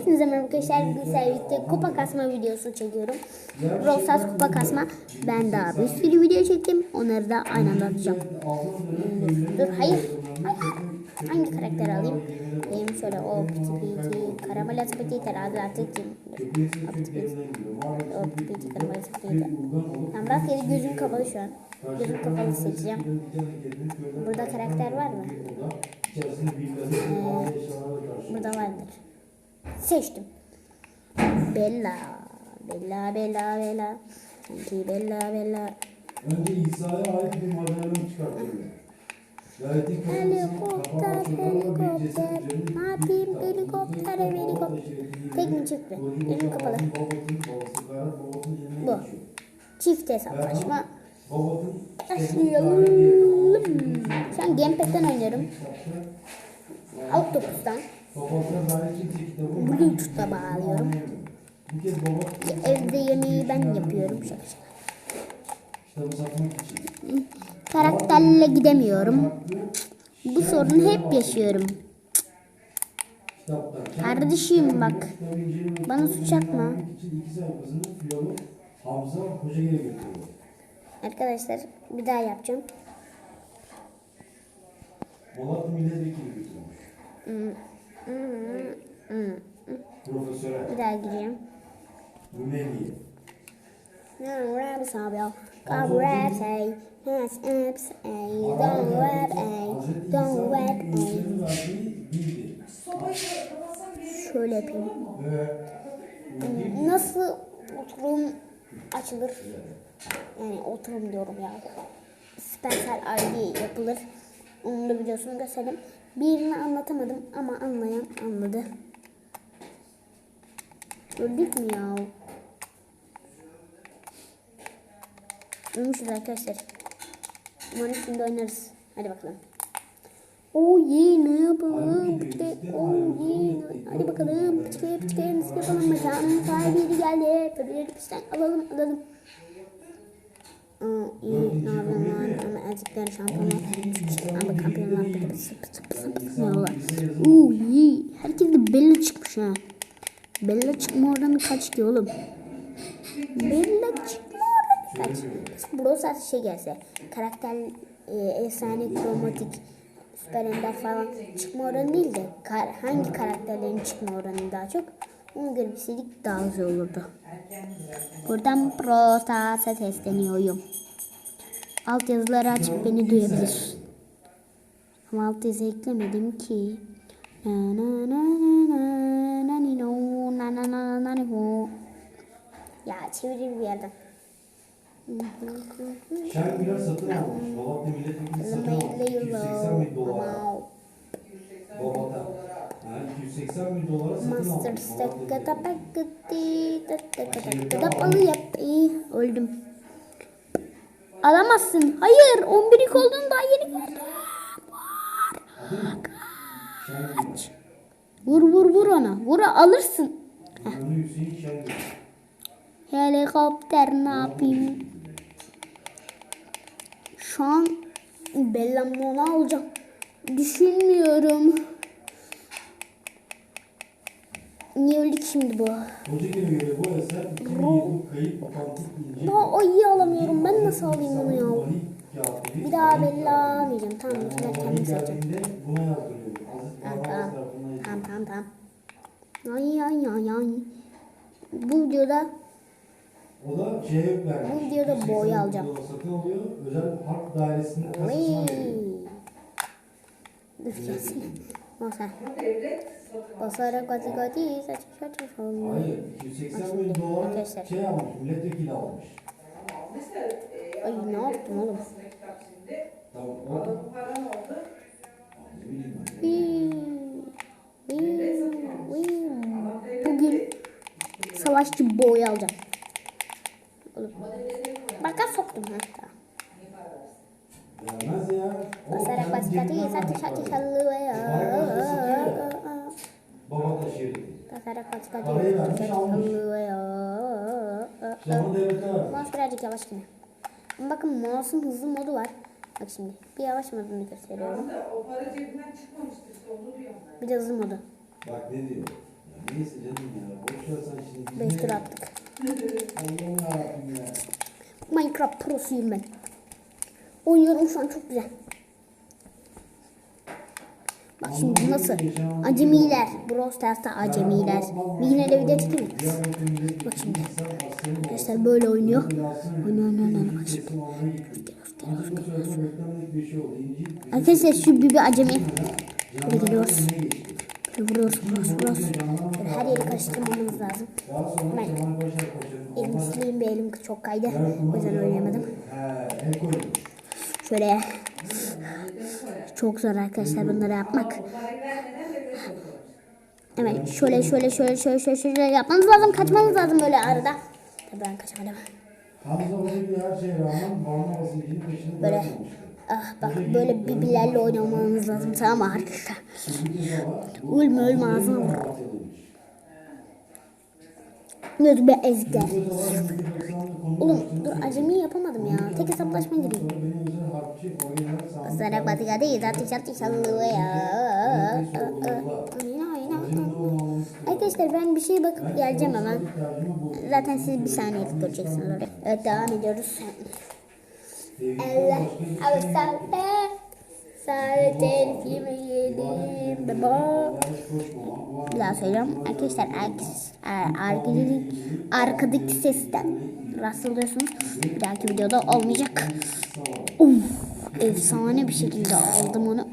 Hepinize merhaba arkadaşlar. Bugün birlikte kupa kasma videosu çekiyorum. Stars kupa kasma. Ben daha bir sürü video çektim. Onları da aynı anda atacağım. Dur hayır. Hayır. Hangi karakteri alayım? Benim şöyle o piti piti karamelas piti terazi artık O piti piti. O piti piti karamelas piti. Tamam rastgele gözüm kapalı şu an. Gözüm kapalı seçeceğim. Burada karakter var mı? Ee, burada vardır. Seçtim. Bella. Bella, Bella, Bella. Sanki Bella, Bella. Önce İsa'ya ait bir madalyon çıkartılıyor. Layetin Helikopter, helikopter. Ne yapayım? Helikopter, helikopter. Tek mi çıktı? Gözüm kapalı. Bu. Çift hesaplaşma. Başlayalım. Şu an Gamepad'den oynuyorum. Octopus'tan. Bluetooth'la bağlıyorum. Evde yemeği ben yapıyorum. Karakterle gidemiyorum. Bu sorunu hep yaşıyorum. Kardeşim bak. Bana suç atma. Arkadaşlar bir daha yapacağım. Polat milletvekili götürmüş. Hmm, hmm, hmm. Profesöre. Bir daha gireceğim. Bu ne diye? No rap sabi. Come rap say. Has apps ay. Don't rap ay. Don't rap ay. Şöyle yapayım. Nasıl oturum açılır? Yani oturum diyorum ya. Spencer ID yapılır. Onun da videosunu göstereyim. Birini anlatamadım ama anlayan anladı. Öldük mü ya? Ölmüşüz arkadaşlar. Umarım şimdi oynarız. Hadi bakalım. Oh yeah ne yapalım? Pıçke, oh yeah. Hadi bakalım. Pıçke pıçke nasıl yapalım? Mekanın sahibi geldi. Tabii pistten alalım alalım. Oh iyi ne yapalım lan? Ama azıcıklar şampiyonlar. Ama kampiyonlar iyi. Herkes de Bella çıkmış ha. Bella çıkma oranı kaç ki oğlum? Bella çıkma oranı kaç? Stars şey gelse. Karakter e, efsane kromatik süper ender falan çıkma oranı değil de kar- hangi karakterlerin çıkma oranı daha çok ona göre bilseydik daha güzel olurdu. Buradan Stars'a sesleniyorum. Alt yazıları açıp beni duyabilir. Ama alt yazı eklemedim ki. Na na na na na na ni no na na na na ni ho. Ya çevirir bir yerden. Şengüler satın almış. Balatlı milletvekili satın almış. 280 bin dolara. Babata. Ha, 280 bin dolara satın milletvekili. paketi Kapalı yap. İyi öldüm. Alamazsın. Hayır 11'lik oldun daha yeni gördüm. Şengül. Vur vur vur ona. Vur alırsın. Helikopter ne yapayım? Şu an Bellam'la onu alacağım. Düşünmüyorum. Niye öldük şimdi bu? Hocagil'e göre bu eser 2020 kayıp otantik ince. Daha o iyi alamıyorum. Ben nasıl alayım bunu ya? Bir daha Bella almayacağım. Tamam bu Vahiy kendim seçeceğim. Tamam tamam. Tamam tamam tamam. Ay ay ay ay. Bu videoda O da şeye vermiş. Bu videoda 280 boy alacağım. Satın alıyor. Özel harp dairesinin kasasına veriyor. Dur. Masa. Basarak gati gati saç saç saç. Hayır. 280 bin dolar Arkadaşlar. şey almış. Milletvekili almış. Ay ne yaptım oğlum? Tamam. O da. Ne bileyim ben. Hii, hii, hii. Bugün savaşçı boy alacağım. Oğlum. Baka soktum hatta. Vermez ya. O Basarak kendi bas gati cebinden saç almış saç parayı. salıyor. Baba almış. salıyor. İşte onu devlete vermiş. Mouse birazcık yavaş yine. Ama bakın mouse'un hızlı modu var. Bak şimdi bir yavaş modunu gösteriyorum. O para cebinden çıkmamıştır işte onu diyorum ben. Bir de hızlı modu. Bak ne diyor. Neyse canım ya. Boş ver sen şimdi. 5 tur attık. Allah'ım yarabbim ya. Minecraft prosuyum ben. Oynuyorum şu an çok güzel. Bak şimdi nasıl? Acemiler. Brawl Stars'ta acemiler. Bir yine de video çekeyim? Bak şimdi. Arkadaşlar böyle oynuyor. Oynuyor oynuyor oynuyor. Bak şimdi. Arkadaşlar şu bir, acemi. Böyle geliyoruz. Böyle vuruyoruz vuruyoruz vuruyoruz. Böyle her yeri karıştırmamamız lazım. Ben elim sileyim bir elim çok kaydı. O yüzden oynayamadım. Şöyle çok zor arkadaşlar bunları yapmak. Evet şöyle şöyle şöyle şöyle şöyle şöyle yapmanız lazım. Kaçmanız lazım böyle arada. Tabii ben kaçamadım. Böyle ah bak böyle birbirlerle oynamanız lazım tamam mı arkadaşlar? Ölme ölme ağzına vur. Dur be ezikler. Oğlum dur acemi yapamadım ya. Tek hesaplaşma gireyim. Basarak batıka değil zaten şartı şallığı ya. Arkadaşlar ben bir şeye bakıp geleceğim hemen. Zaten siz bir saniyelik göreceksiniz oraya. Evet devam ediyoruz. Allah abi Saatten filmi yedim baba. Bir daha söylüyorum. Arkadaşlar ar- arkadaki, arkadaki sesten rastlıyorsunuz. Bir dahaki videoda olmayacak. Uf, efsane bir şekilde aldım onu.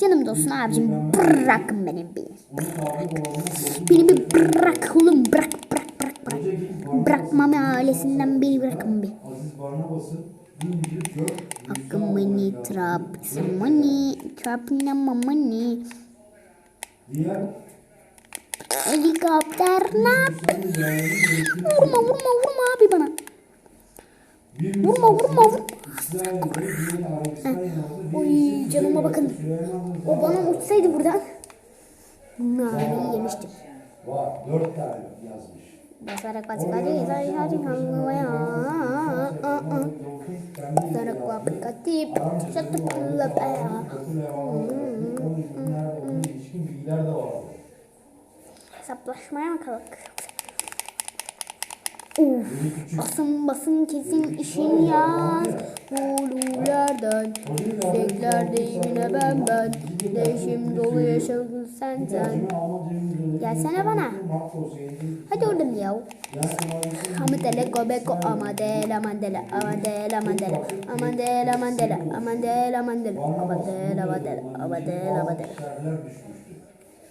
Canım dostum abicim bırakın beni bir. Beni bir bırak oğlum bırak bırak bırak bırak. Bırakmam ailesinden beni bırakın bir. Aziz Barnabas'ın 1104 Akamani trap samani trap mani? Diğer helikopter nap vurma vurma vurma abi bana. Vurma vurma vurma Oy canıma bakın. O bana uçsaydı buradan. Nane yemiştim. Var. Dört tane yazmış. Basarak basarak hadi hadi havaya Basarak vakatip Şatıp lapaya Kapı levhaları, onun isimler, onun ilişkin bilgiler de vardı. Hesaplaşmaya mı kalk? Uf, basın basın kesin işin yaz. Bululardan, yükseklerdeyim yine ben ben. Değişim dolu yaşadın sen sen. Gelsene bana. Hadi oradan ya. Amadele gobeko amadela mandela amadela mandela amadela mandela amadela mandela amadela mandela amadela mandela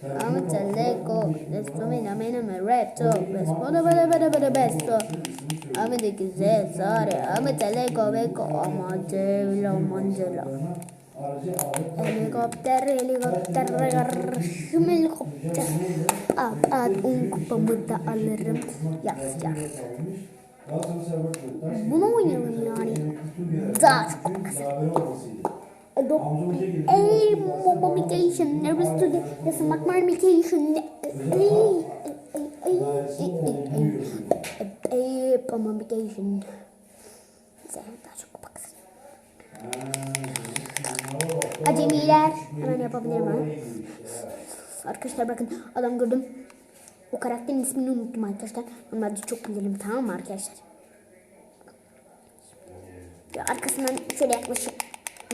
I'm Teleco, esto me da mena me reto, responde bada bada bada besto. I'm de güzel sare, I'm Teleco beko ama devla mandela. Helikopter, helikopter, regarışım helikopter. At at un kupamı da alırım. Yaz yaz. Bunu oynayalım yani. Daha çok güzel. Adopt a modification, nervous to the modification. Sen daha çok baksın. Acemiler hemen yapabilirim ben. Arkadaşlar bakın adam gördüm. O karakterin ismini unuttum arkadaşlar. Normalde çok bilirim tamam mı arkadaşlar? Arkasından şöyle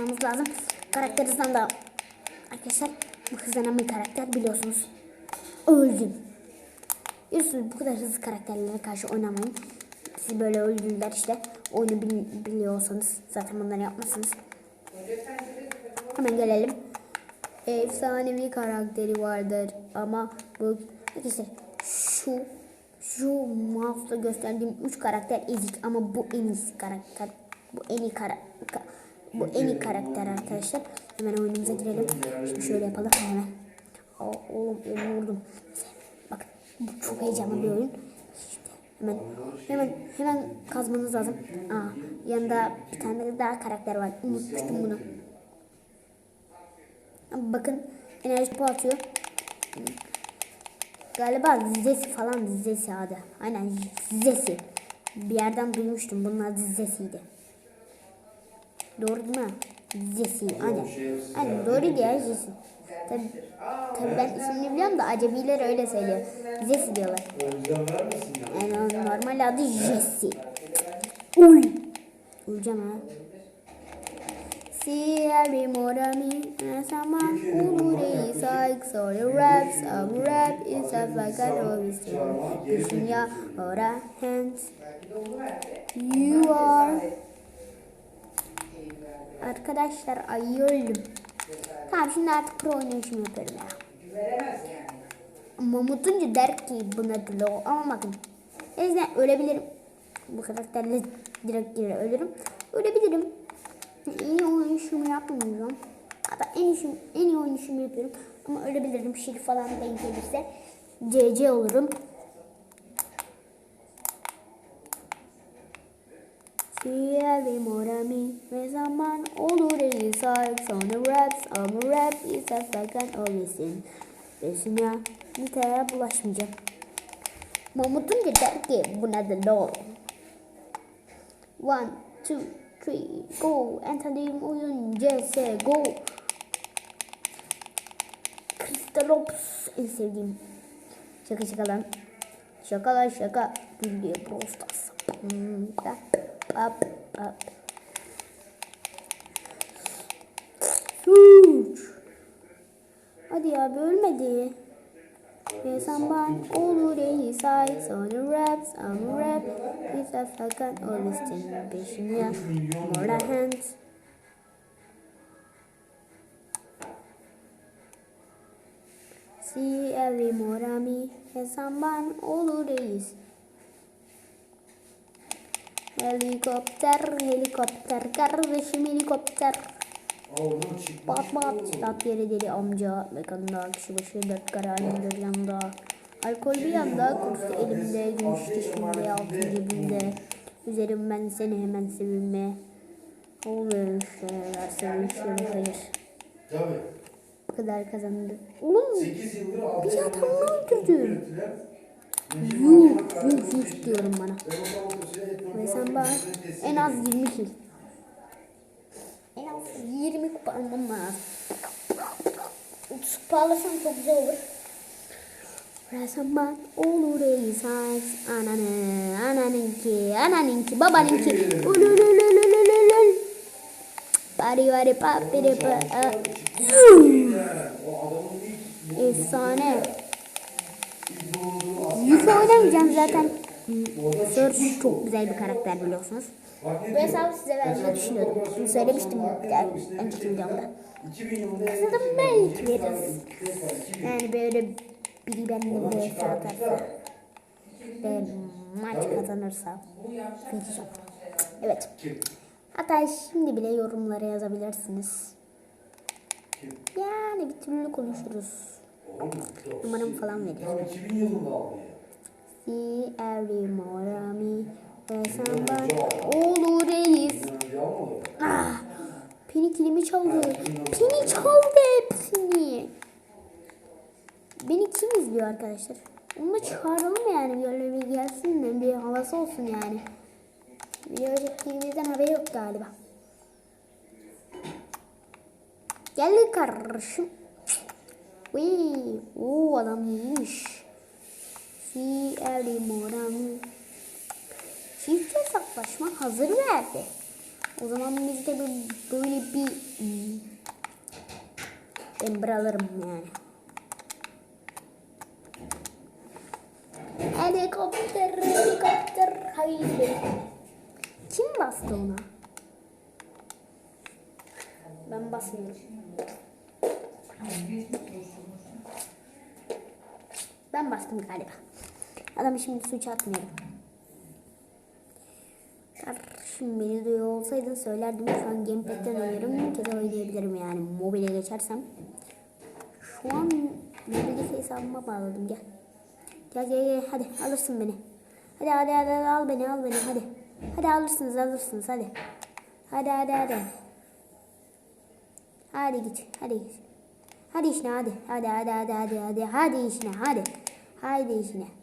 yaklaşmamız lazım. Karakter hızdan da arkadaşlar bu hızlanan bir karakter biliyorsunuz. Öldüm. Biliyorsunuz bu kadar hızlı karakterlere karşı oynamayın. Siz böyle öldüler işte. Oyunu bil- biliyorsanız zaten bunları yapmasınız. Hemen gelelim. Efsanevi karakteri vardır ama bu arkadaşlar şu şu mouse'da gösterdiğim 3 karakter ezik ama bu en iyisi karakter. Bu en iyi kara, ka- bu en iyi karakter arkadaşlar. Hemen oyunumuza girelim. Şimdi şöyle yapalım hemen. Aa, oğlum elimi vurdum. Bak bu çok heyecanlı bir oyun. Hemen hemen hemen kazmanız lazım. Aa, yanında bir tane daha karakter var. Unutmuştum bunu. Bakın enerji topu atıyor. Galiba Zesi falan Zesi adı. Aynen Zesi. Bir yerden duymuştum. Bunlar Zesi'ydi. Doğru değil mi? Jesse. Aynen. Aynen doğru diyor Jesse. Tabii, tabii ben ismini biliyorum da acemiler öyle söylüyor. Jesse diyorlar. Yani onun normal adı Jesse. Uy. Uyuyacağım ha. See every morning and someone who is like so the raps of rap is just like I always say. Pushing your hands. You are. Arkadaşlar ayıyorum. Tamam şimdi artık pro oynayışımı yapıyorum ya. Mamutunca der ki buna dilo ama bakın. En ölebilirim. Bu karakterle direkt geri ölürüm. Ölebilirim. İyi oynayışımı yapmıyorum. Hatta en iyi, en iyi oynayışımı yapıyorum. Ama ölebilirim. Şil falan denk gelirse. CC olurum. Siyavi morami ve zaman olur isak sonra raps ama rap ise sakın olmasın. Resine nitaya bulaşmayacağım. Mahmut'un da der ki buna da law. One, two, three, go. Entering oyun CS, go. Kristalops en sevdiğim. Şaka şaka lan. Şaka lan şaka. Gül diye Brawl. Hmm. Pap, pap. Suç. Hadi ya bölmedi. Ve samban olur iyi say sonra raps ama rap Biz de fakat o listenin peşinde Mola hands See every morami Ve samban olur iyi Helikopter, helikopter, kardeşim helikopter. Bat bat, stop yeri deli amca. Mekanında kişi başı dört kara alemdir yanında. Alkol bir yanda, kursu elimde, gümüş dişimde, altın cebimde. Üzerim ben seni hemen sevinme. Oluyor şeyler, sevinçlerim hayır. Tabii. Bu kadar kazandı. Oğlum, 8 yıldır aldı. bir adamı öldürdüm. Yuh, yuh, yuh diyorum bana. Ve sen bana en az 20 kill. En az 20 kupa almam lazım. 30 kupa alırsam çok güzel olur. Sen bana olur esas ananı, ananınki, ananınki, babanınki. Ululululululul. Bari bari pa piri pa. Efsane. Yük oynamayacağım zaten. Search çok güzel bir karakter biliyorsunuz. Bu hesabı size vermeyi düşünüyordum. Bunu söylemiştim önceki videomda. 2000 yılında Aslında belki veririz. Yani böyle biri benimle bir hesap atarsa ve maç kazanırsa. Evet. Hatta şimdi bile yorumlara yazabilirsiniz. Yani bir türlü konuşuruz. Numaramı falan veririm. 2000 yılında aldı ya. See every morami bana olur almadı. Ah, Pini kilimi çaldı. Pini çaldı hepsini. Beni kim izliyor arkadaşlar? Onu da çağıralım yani böyle bir gelsin de bir havası olsun yani. Video çektiğimizden haberi yok galiba. Gel kardeşim. Uy, oo adam iyiymiş. Every morning. Çift hesaplaşma hazır verdi. O zaman biz de bir, böyle bir hmm, ember alırım yani. Helikopter, helikopter, haydi. Kim bastı ona? Ben basmıyorum. Ben bastım galiba. Adam şimdi suç atmıyorum. Kardeşim beni duyuyor olsaydın söylerdim. Şu an gamepad'den oynuyorum. Kez oynayabilirim yani. Mobile geçersem. Şu an mobildeki hesabıma bağladım. Gel. Gel gel gel. Hadi alırsın beni. Hadi hadi hadi, hadi al beni al beni hadi. Hadi alırsınız alırsınız hadi. Hadi hadi hadi. Hadi git hadi git. Hadi işine hadi. Hadi hadi hadi hadi hadi. Hadi işine hadi. Haydi işine.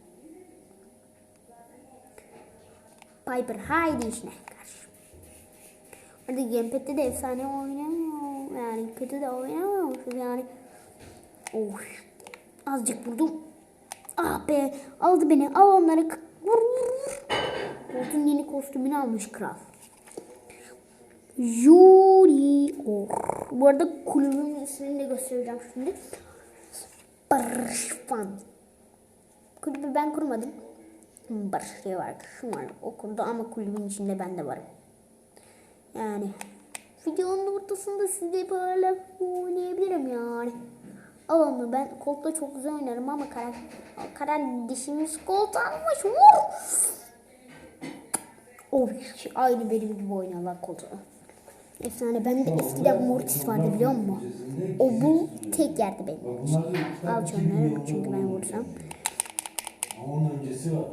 Piper haydi işine karşı. Hadi gamepad'de de efsane oynamıyor. Yani kötü de oynamıyormuşuz yani. Of. Azıcık vurdum. Ah be. Aldı beni. Al onları. Vur vur. Colt'un yeni kostümünü almış kral. Juri Or. Bu arada kulübün ismini de göstereceğim şimdi. Barış Fan. Kulübü ben kurmadım. Diye var. Şu var. O kurdu ama kulübün içinde ben de varım. Yani videonun ortasında size böyle oynayabilirim yani. Ama ben Colt'la çok güzel oynarım ama karar, karar dişimiz Colt almış. Vur! Oy, aynı benim gibi oynuyorlar Colt'u. Efsane. Ben de eskiden Mortis vardı biliyor musun? O bu tek yerdi benim. Tane Al milyon çünkü ben vursam. Onun öncesi var.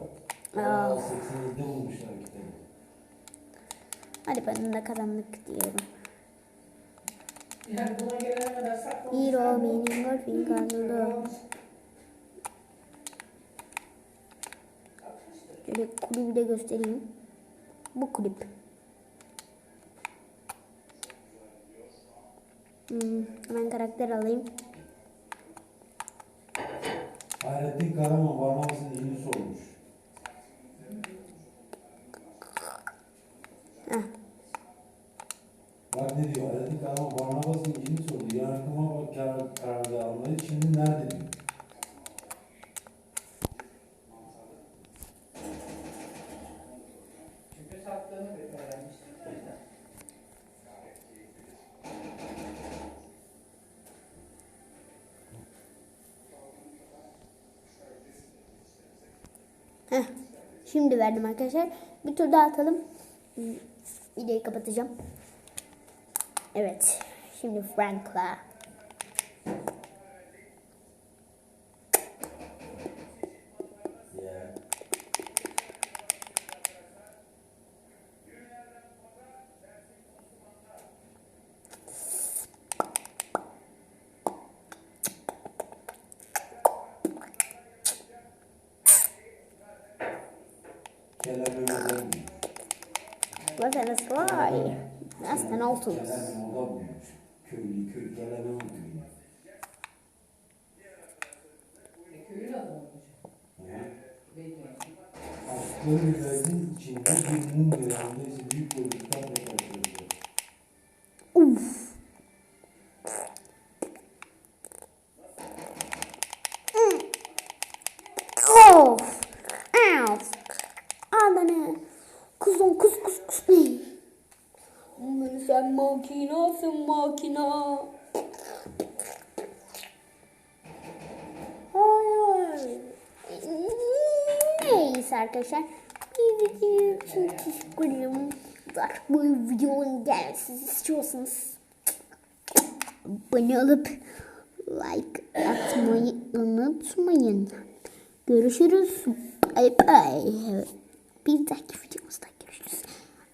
Aa. Aa. 80'de bulmuşlar kitabı. Hadi ben de kazandık diyorum. Yani buna gelene kadar saklamışlar. Hero benim golfing kanalı. Şöyle kulübü de göstereyim. Bu kulüp. Hmm, hemen karakter alayım. Hayrettin Karaman Barnabas'ın yeni sormuş. Heh. Bak ne diyor? Hayrettin Karaman Barnabas'ın yeni sordu. Yargıma bak karar, karargahları şimdi nerede diyor. Heh. Şimdi verdim arkadaşlar. Bir tur daha atalım. Videoyu kapatacağım. Evet. Şimdi Frank'la. Zaten ıslah. Aslen altımız. Köylü köylü oldu. Köylü adam olacak. Içinde bir mum. Makina. Hayır. Neyse arkadaşlar. Video için teşekkür ederim. Bu videonun gelmesini istiyorsanız abone olup like atmayı unutmayın. Görüşürüz. Bye bye. Bir dahaki videomuzda görüşürüz.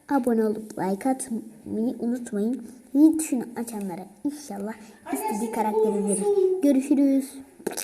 Abone olup like atmayı unutmayın. Tuşunu açanlara inşallah istediği karakteri verir. Görüşürüz.